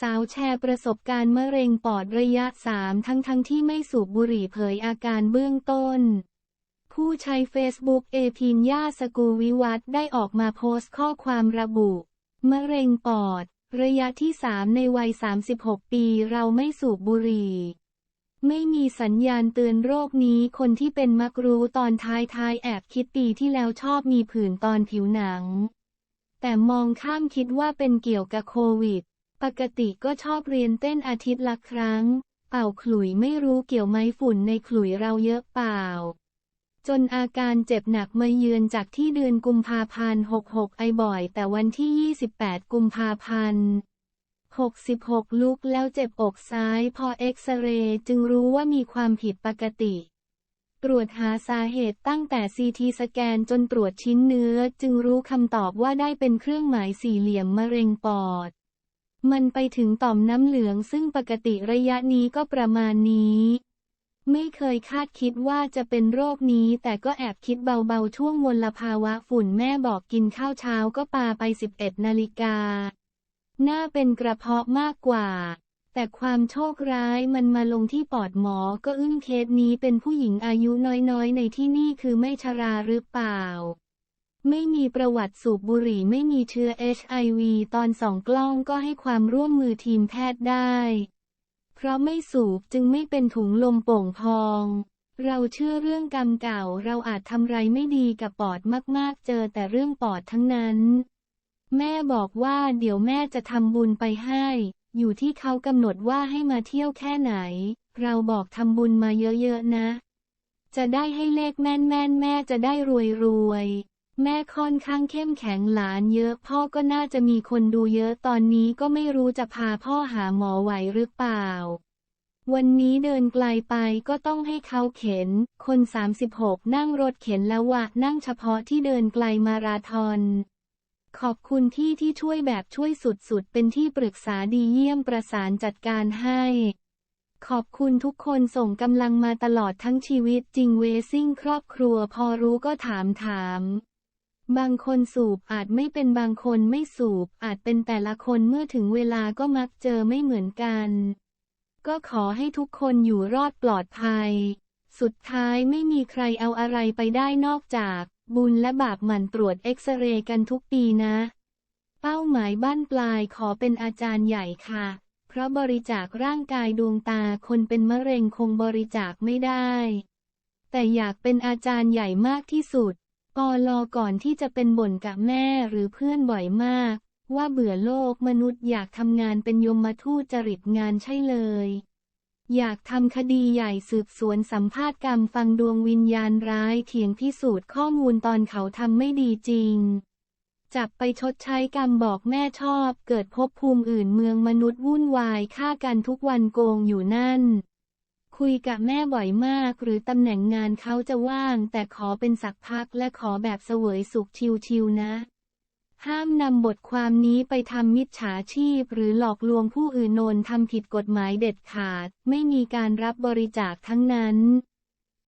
สาวแชร์ประสบการณ์มะเร็งปอดระยะ 3 ทั้งทั้งที่ไม่สูบบุหรี่เผยอาการเบื้องต้น ผู้ใช้เฟซบุ๊กเอพินย่าสกูวิวัฒได้ออกมาโพสต์ข้อความระบุ มะเร็งปอด ระยะที่ 3 ในวัย 36 ปีเราไม่สูบบุหรี่ ไม่มีสัญญาณเตือนโรคนี้คนที่เป็นมักรู้ตอนท้ายท้ายๆแอบคิดปีที่แล้วชอบมีผื่นตอนผิวหนัง แต่มองข้ามคิดว่าเป็นเกี่ยวกับโควิด ปกติก็ชอบเรียนเต้นอาทิตย์ละครั้ง เป่าขลุ่ยไม่รู้เกี่ยวไหมฝุ่นในขลุ่ยเราเยอะเปล่า จนอาการเจ็บหนักมาเยือนจากที่เดือนกุมภาพันธ์66 ไอบ่อย แต่วันที่ 28 กุมภาพันธ์66 ลุกแล้วเจ็บอกซ้ายพอเอ็กซเรย์จึงรู้ว่ามีความผิดปกติ ตรวจหาสาเหตุตั้งแต่ซีทีสแกนจนตรวจชิ้นเนื้อ จึงรู้คำตอบว่าได้เป็นเครื่องหมายสี่เหลี่ยมมะเร็งปอด มันไปถึงต่อมน้ำเหลืองซึ่งปกติระยะนี้ก็ประมาณนี้ ไม่เคยคาดคิดว่าจะเป็นโรคนี้ แต่ก็แอบคิดเบาๆช่วงมลภาวะฝุ่นแม่บอกกินข้าวเช้าก็ปาไป 11 นาฬิกา น่าเป็นกระเพาะมากกว่า แต่ความโชคร้ายมันมาลงที่ปอดหมอก็อึ้งเคสนี้เป็นผู้หญิงอายุน้อยๆ ในที่นี่คือไม่ชราหรือเปล่า ไม่มีประวัติสูบบุหรี่ไม่มีเชื้อ HIV ตอนสองกล้องก็ให้ความร่วมมือทีมแพทย์ได้ เพราะไม่สูบจึงไม่เป็นถุงลมโป่งพอง เราเชื่อเรื่องกรรมเก่าเราอาจทำไรไม่ดีกับปอดมากๆ เจอแต่เรื่องปอดทั้งนั้น แม่บอกว่าเดี๋ยวแม่จะทำบุญไปให้ อยู่ที่เขากำหนดว่าให้มาเที่ยวแค่ไหน เราบอกทำบุญมาเยอะๆนะ จะได้ให้เลขแม่นแม่นๆแม่จะได้รวยรวยๆ แม่ค่อนข้างเข้มแข็งหลานเยอะพ่อก็น่าจะมีคนดูเยอะตอนนี้ก็ไม่รู้จะพาพ่อหาหมอไหวหรือเปล่า วันนี้เดินไกลไปก็ต้องให้เขาเข็น คน 36 นั่งรถเข็นแล้ววะนั่งเฉพาะที่เดินไกลมาราธอนขอบคุณที่ที่ช่วยแบบช่วยสุดๆ เป็นที่ปรึกษาดีเยี่ยมประสานจัดการให้ ขอบคุณทุกคนส่งกำลังมาตลอดทั้งชีวิตจริงเวซิ่งครอบครัวพอรู้ก็ถามถาม บางคนสูบอาจไม่เป็นบางคนไม่สูบ อาจเป็นแต่ละคนเมื่อถึงเวลาก็มักเจอไม่เหมือนกัน ก็ขอให้ทุกคนอยู่รอดปลอดภัย สุดท้ายไม่มีใครเอาอะไรไปได้นอกจากบุญและบาปหมั่นตรวจเอ็กซเรย์กันทุกปีนะ เป้าหมายบ้านปลายขอเป็นอาจารย์ใหญ่ค่ะ เพราะบริจาคร่างกายดวงตาคนเป็นมะเร็งคงบริจาคไม่ได้ แต่อยากเป็นอาจารย์ใหญ่มากที่สุด ปอลอก่อนที่จะเป็นบ่นกับแม่หรือเพื่อนบ่อยมาก ว่าเบื่อโลกมนุษย์อยากทำงานเป็นยมทูตจริตงานใช่เลย อยากทำคดีใหญ่สืบสวนสัมภาษณ์กรรมฟังดวงวิญญาณร้ายเถียงพิสูจน์ข้อมูลตอนเขาทำไม่ดีจริง จับไปชดใช้กรรมบอกแม่ชอบ เกิดภพภูมิอื่นเมืองมนุษย์วุ่นวายฆ่ากันทุกวันโกงอยู่นั่น คุยกับแม่บ่อยมาก หรือตำแหน่งงานเขาจะว่าง แต่ขอเป็นสักพักและขอแบบเสวยสุขชิวๆนะ ห้ามนำบทความนี้ไปทำมิจฉาชีพ หรือหลอกลวงผู้อื่นโนนทำผิดกฎหมายเด็ดขาด ไม่มีการรับบริจาคทั้งนั้น